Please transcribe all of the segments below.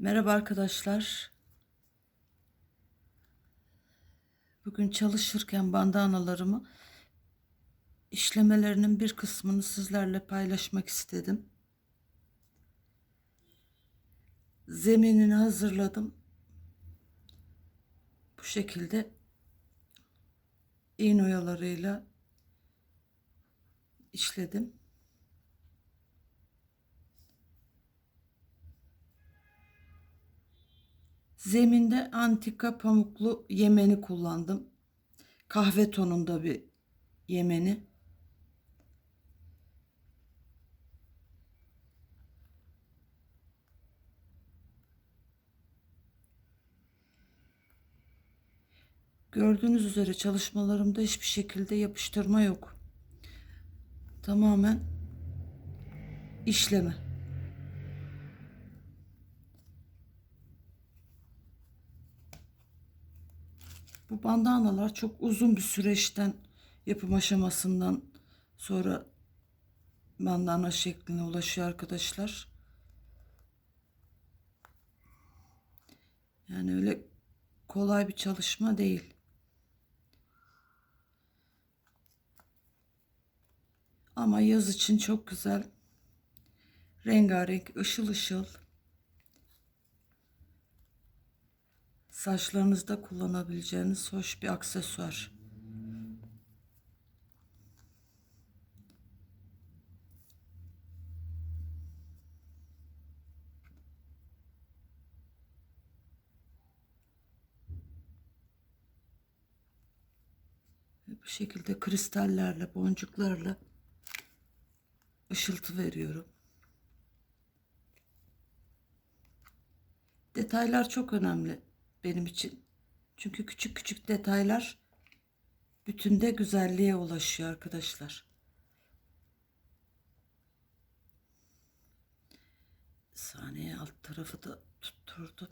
Merhaba arkadaşlar. Bugün çalışırken bandanalarımı işlemelerinin bir kısmını sizlerle paylaşmak istedim. Zeminini hazırladım. Bu şekilde iğne oyalarıyla işledim. Zeminde antika pamuklu yemeni kullandım. Kahve tonunda bir yemeni. Gördüğünüz üzere çalışmalarımda hiçbir şekilde yapıştırma yok. Tamamen işleme. Bu bandanalar çok uzun bir süreçten yapım aşamasından sonra bandana şekline ulaşıyor arkadaşlar. Yani öyle kolay bir çalışma değil. Ama yaz için çok güzel. Rengarenk, ışıl ışıl. Saçlarınızda kullanabileceğiniz hoş bir aksesuar. Bu şekilde kristallerle, boncuklarla ışıltı veriyorum. Detaylar çok önemli benim için. Çünkü küçük küçük detaylar bütünde güzelliğe ulaşıyor arkadaşlar. Saniye alt tarafı da tutturdum.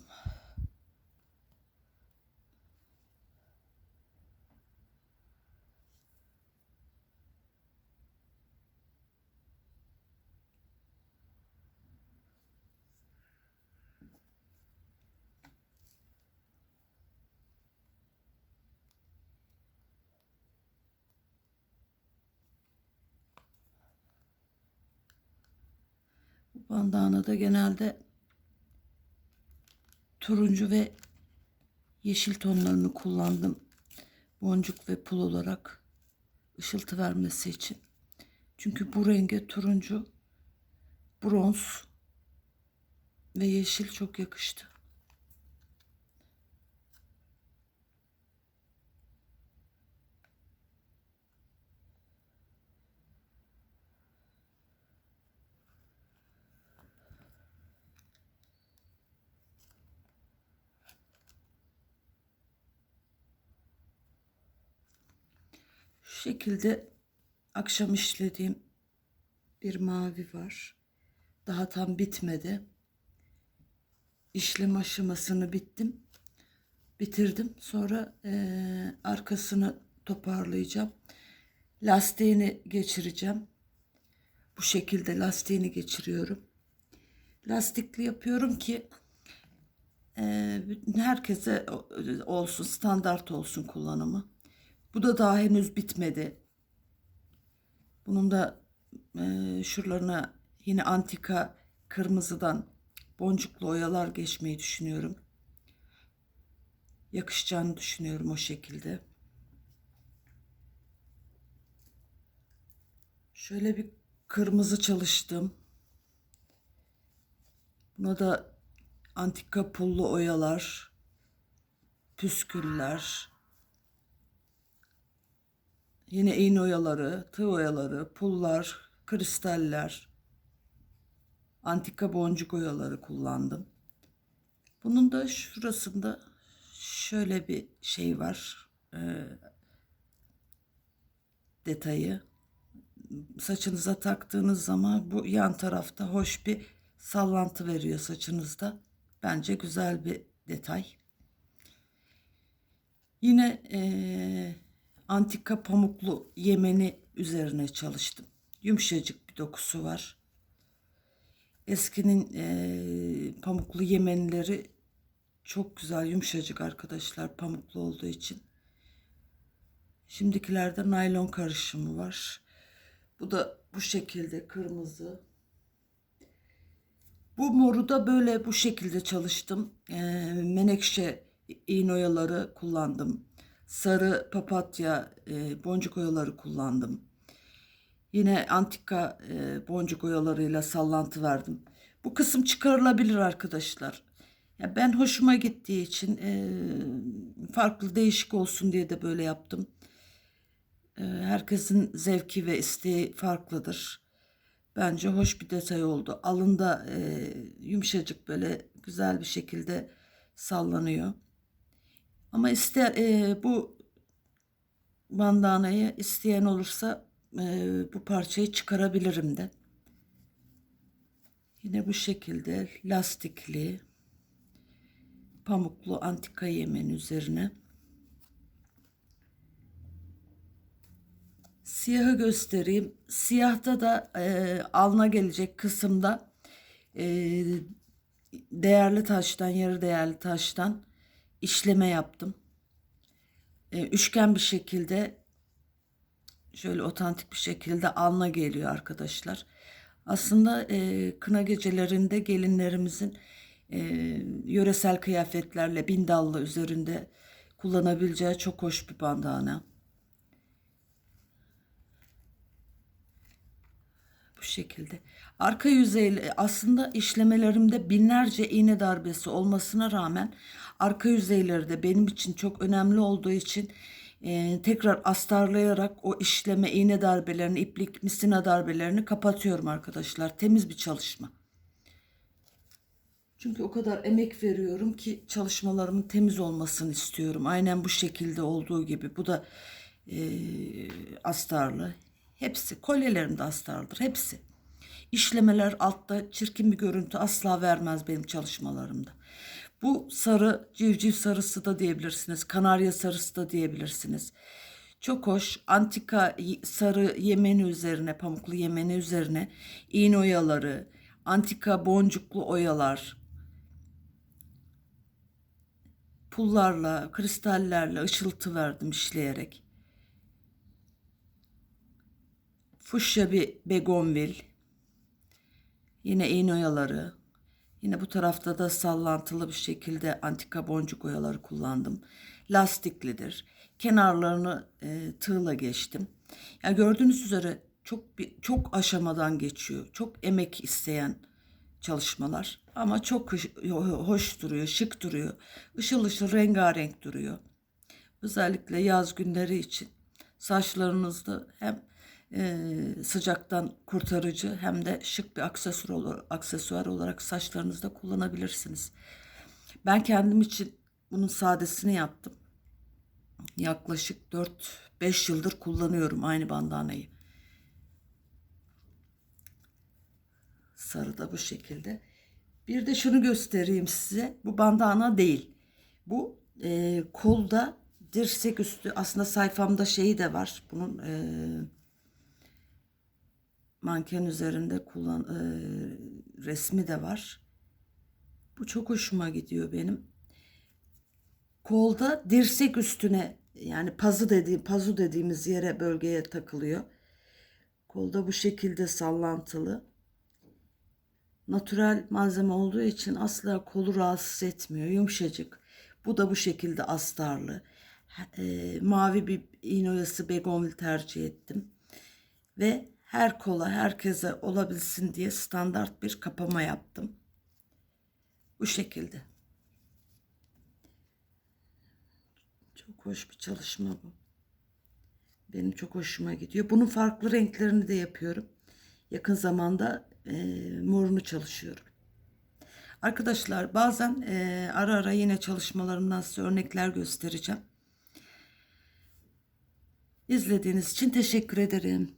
Bandanada genelde turuncu ve yeşil tonlarını kullandım. Boncuk ve pul olarak ışıltı vermesi için. Çünkü bu renge turuncu, bronz ve yeşil çok yakıştı. Şekilde akşam işlediğim bir mavi var. Daha tam bitmedi. İşlem aşamasını bittim. Bitirdim. Sonra eee, arkasını toparlayacağım. Lastiğini geçireceğim. Bu şekilde lastiğini geçiriyorum. Lastikli yapıyorum ki eee, herkese olsun, standart olsun kullanımı. Bu da daha henüz bitmedi. Bunun da e, şuralarına yine antika kırmızıdan boncuklu oyalar geçmeyi düşünüyorum. Yakışacağını düşünüyorum o şekilde. Şöyle bir kırmızı çalıştım. Buna da antika pullu oyalar, püsküller, Yine iğne oyaları, tığ oyaları, pullar, kristaller, antika boncuk oyaları kullandım. Bunun da şurasında şöyle bir şey var. E, detayı. Saçınıza taktığınız zaman bu yan tarafta hoş bir sallantı veriyor saçınızda. Bence güzel bir detay. Yine eee antika pamuklu yemeni üzerine çalıştım. Yumuşacık bir dokusu var. Eskinin eee, pamuklu yemenleri çok güzel, yumuşacık arkadaşlar pamuklu olduğu için. Şimdikilerde naylon karışımı var. Bu da bu şekilde kırmızı. Bu moru da böyle bu şekilde çalıştım. Eee, menekşe iğne oyaları kullandım. Sarı papatya, eee, boncuk oyaları kullandım. Yine antika eee, boncuk oyalarıyla sallantı verdim. Bu kısım çıkarılabilir arkadaşlar. Ya ben hoşuma gittiği için eee, farklı değişik olsun diye de böyle yaptım. Eee, herkesin zevki ve isteği farklıdır. Bence hoş bir detay oldu. Alında eee, yumuşacık böyle güzel bir şekilde sallanıyor. Ama ister eee, bu bandanayı isteyen olursa eee, bu parçayı çıkarabilirim de. Yine bu şekilde lastikli pamuklu antika yemen üzerine siyahı göstereyim. Siyahta da eee, alna gelecek kısımda eee, değerli taştan, yarı değerli taştan işleme yaptım. E, üçgen bir şekilde şöyle otantik bir şekilde alna geliyor arkadaşlar. Aslında e, kına gecelerinde gelinlerimizin e, yöresel kıyafetlerle bindallı üzerinde kullanabileceği çok hoş bir bandana. Şekilde. Arka yüzeyle aslında işlemelerimde binlerce iğne darbesi olmasına rağmen arka yüzeyleri de benim için çok önemli olduğu için e, tekrar astarlayarak o işleme iğne darbelerini, iplik, misina darbelerini kapatıyorum arkadaşlar. Temiz bir çalışma. Çünkü o kadar emek veriyorum ki çalışmalarımın temiz olmasını istiyorum. Aynen bu şekilde olduğu gibi. Bu da e, astarlı. Hepsi kolyelerim de astarlıdır. Hepsi. İşlemeler altta çirkin bir görüntü asla vermez benim çalışmalarımda. Bu sarı civciv sarısı da diyebilirsiniz. Kanarya sarısı da diyebilirsiniz. Çok hoş antika sarı yemeni üzerine, pamuklu yemeni üzerine iğne oyaları, antika boncuklu oyalar, pullarla, kristallerle ışıltı verdim işleyerek. Fuşya bir begonvil. Yine iğne oyaları. Yine bu tarafta da sallantılı bir şekilde antika boncuk oyaları kullandım. Lastiklidir. Kenarlarını e, tığla geçtim. Yani gördüğünüz üzere çok bir, çok aşamadan geçiyor. Çok emek isteyen çalışmalar ama çok hoş, duruyor, şık duruyor. Işıl ışıl rengarenk duruyor. Özellikle yaz günleri için saçlarınızda hem e, sıcaktan kurtarıcı hem de şık bir aksesuar, olur, aksesuar olarak saçlarınızda kullanabilirsiniz. Ben kendim için bunun sadesini yaptım. Yaklaşık 4-5 yıldır kullanıyorum aynı bandanayı. Sarı da bu şekilde. Bir de şunu göstereyim size. Bu bandana değil. Bu e, kolda dirsek üstü aslında sayfamda şeyi de var. Bunun e, manken üzerinde kullan e, resmi de var. Bu çok hoşuma gidiyor benim. Kolda dirsek üstüne yani pazı dediğim pazu dediğimiz yere bölgeye takılıyor. Kolda bu şekilde sallantılı. Natürel malzeme olduğu için asla kolu rahatsız etmiyor. Yumuşacık. Bu da bu şekilde astarlı. E, mavi bir iğne oyası begonvil tercih ettim. Ve her kola herkese olabilsin diye standart bir kapama yaptım. Bu şekilde. Çok hoş bir çalışma bu. Benim çok hoşuma gidiyor. Bunun farklı renklerini de yapıyorum. Yakın zamanda e, morunu çalışıyorum. Arkadaşlar bazen e, ara ara yine çalışmalarımdan size örnekler göstereceğim. İzlediğiniz için teşekkür ederim.